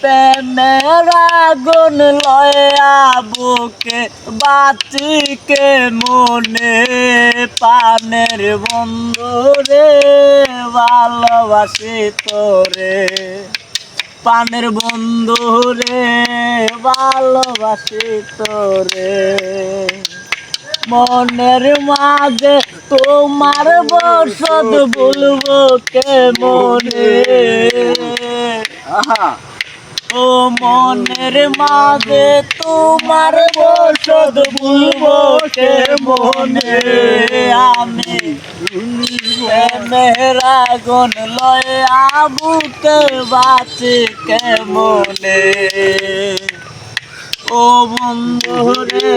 প্রেমের আগুন লয়া বুকে বাচিকে মনে পানের বন্ধু রে, ভালোবাসি তোরে। পানের বন্ধু রে, ভালোবাসি তোরে। মনের মাঝে তোমার বসত বলব কে মনে ও মনের মাঝে তোমার বসত কে মনে? আমি মেহরা গন লয় আবুকে বাঁচি কে মনে? ও বন্ধু রে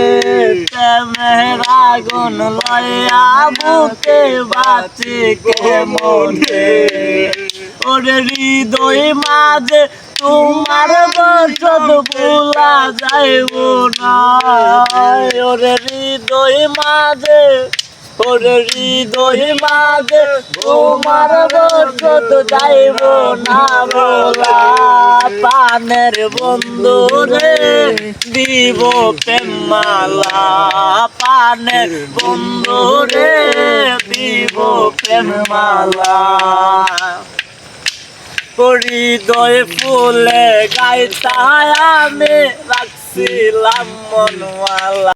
মেহরা গন লয় আবুকে বাঁচি কে মনে? ওরে হৃদয় মাঝে তোমার বসত ভোলা যাইব না ওরে হৃদয় মাঝে, ওরে হৃদয় মাঝে, তোমার বসত যাইব না বলা পানের বন্ধু রে, দিব প্রেমালা পানের বন্ধু রে, দিব প্রেমালা হৃদয় ফুলে গাইতায় আমি রাখছিলাম মনওয়ালা